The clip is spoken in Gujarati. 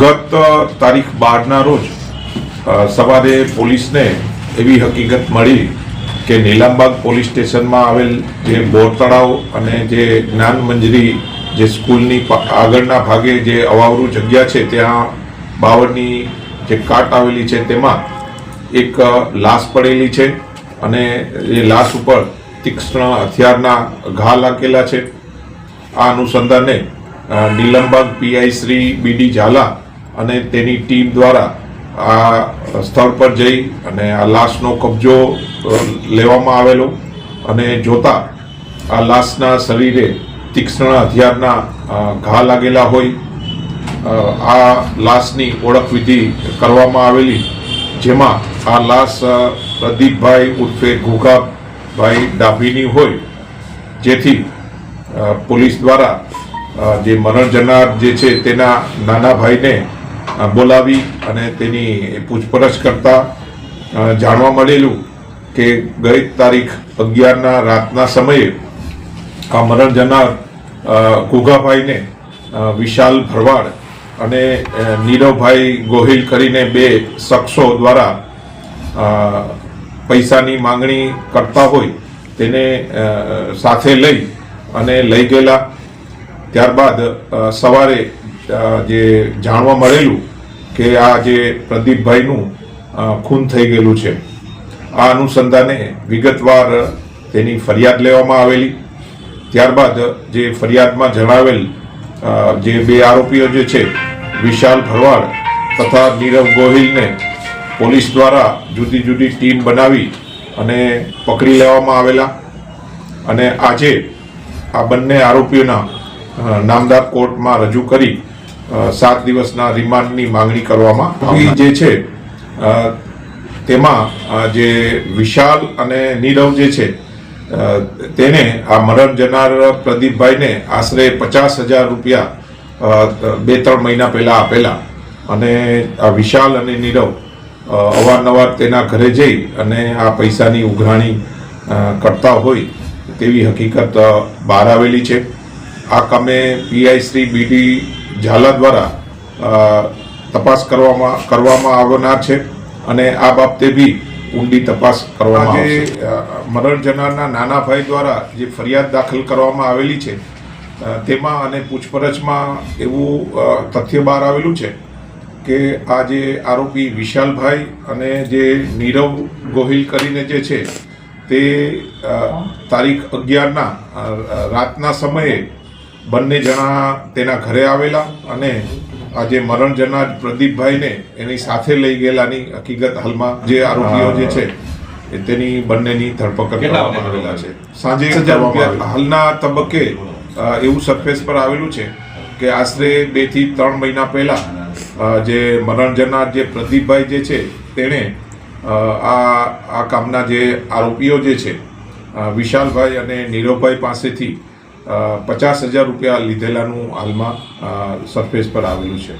ગત તારીખ બારના રોજ સવારે પોલીસને એવી હકીકત મળી કે નીલામબાગ પોલીસ સ્ટેશનમાં આવેલ જે બોર તળાવ અને જે જ્ઞાન મંજરી જે સ્કૂલની આગળના ભાગે જે અવાવરું જગ્યા છે, ત્યાં બાવળની જે કાટ આવેલી છે, તેમાં એક લાશ પડેલી છે અને એ લાશ ઉપર તીક્ષ્ણ હથિયારના ઘા લાગેલા છે. આ અનુસંધાને Nilambag PI Shri B D Jhala અને તેની ટીમ દ્વારા આ સ્થળ પર જઈ અને આ લાશનો કબજો લેવામાં આવેલો અને જોતા આ લાશના શરીરે તીક્ષ્ણ હથિયારના ઘા લાગેલા હોય આ લાશની ઓળખ વિધિ કરવામાં આવેલી, જેમાં આ લાશ પ્રદીપભાઈ ઉર્ફે ઘુઘાભાઈ ડાભીની હોય, જેથી પોલીસ દ્વારા જે મરણ જનાર જે છે તેના નાના ભાઈને બોલાવી અને તેની પૂછપરછ કરતા જાણવા મળેલું કે ગઈ તારીખ અગિયારના રાતના સમયે આ મરણ જનાર અ, વિશાલ ભરવાડ અને નીરવભાઈ ગોહિલ કરીને બે શખ્સો દ્વારા પૈસાની માંગણી કરતા હોય તેને સાથે લઈ અને લઈ ગયેલા ત્યારબાદ સવારે જે જાણવા મળેલું કે આ જે પ્રદીપભાઈનું ખૂન થઈ ગયેલું છે, આ અનુસંધાને વિગતવાર તેની ફરિયાદ લેવામાં આવેલી. ત્યારબાદ જે ફરિયાદમાં જણાવેલ જે બે આરોપીઓ જે છે, વિશાલ ભરવાડ તથા નીરવ ગોહિલને પોલીસ દ્વારા જુદી જુદી ટીમ બનાવી અને પકડી લેવામાં આવેલા. અને આજે આ બંને આરોપીઓના નામદાર કોર્ટમાં રજૂ કરી સાત દિવસના રિમાન્ડની માંગણી કરવામાં આવી. જે છે. તેમાં જે વિશાલ અને નીરવ જે છે તેને આ મરણ જનાર પ્રદીપભાઈને આશરે પચાસ હજાર રૂપિયા બે ત્રણ મહિના પહેલાં આપેલા. અને આ વિશાલ અને નીરવ અવારનવાર તેના ઘરે જઈ અને આ પૈસાની ઉઘરાણી કરતા હોય તેવી હકીકત બહાર આવેલી છે. આ કામે પીઆઈ શ્રી બીડી ઝાલા દ્વારા તપાસ કરવામાં કરવામાં આવનાર છે અને આ બાબતે બી ઊંડી તપાસ કરવામાં આજે મરણ જનારના નાના ભાઈ દ્વારા જે ફરિયાદ દાખલ કરવામાં આવેલી છે તેમાં અને પૂછપરછમાં એવું તથ્ય બહાર આવેલું છે કે આ જે આરોપી વિશાલભાઈ અને જે નીરવ ગોહિલ કરીને જે છે તે તારીખ અગિયારના રાતના સમયે બંને જણા તેના ઘરે આવેલા અને આ જે મરણ જનાર પ્રદીપભાઈને એની સાથે લઈ ગયેલાની હકીકત હાલમાં જે આરોપીઓ જે છે એ તેની બંનેની ધરપકડ કરવામાં આવેલા છે. સાંજે હજાર રૂપિયા હાલના તબક્કે એવું સરફેસ પર આવેલું છે કે આશરે બેથી ત્રણ મહિના પહેલા જે મરણ જનાર જે પ્રદીપભાઈ જે છે તેણે આ આ કામના જે આરોપીઓ જે છે વિશાલભાઈ અને નીરવભાઈ પાસેથી પચાસ હજાર રૂપિયા લીધેલાનું હાલમાં સરફેસ પર આવેલું છે.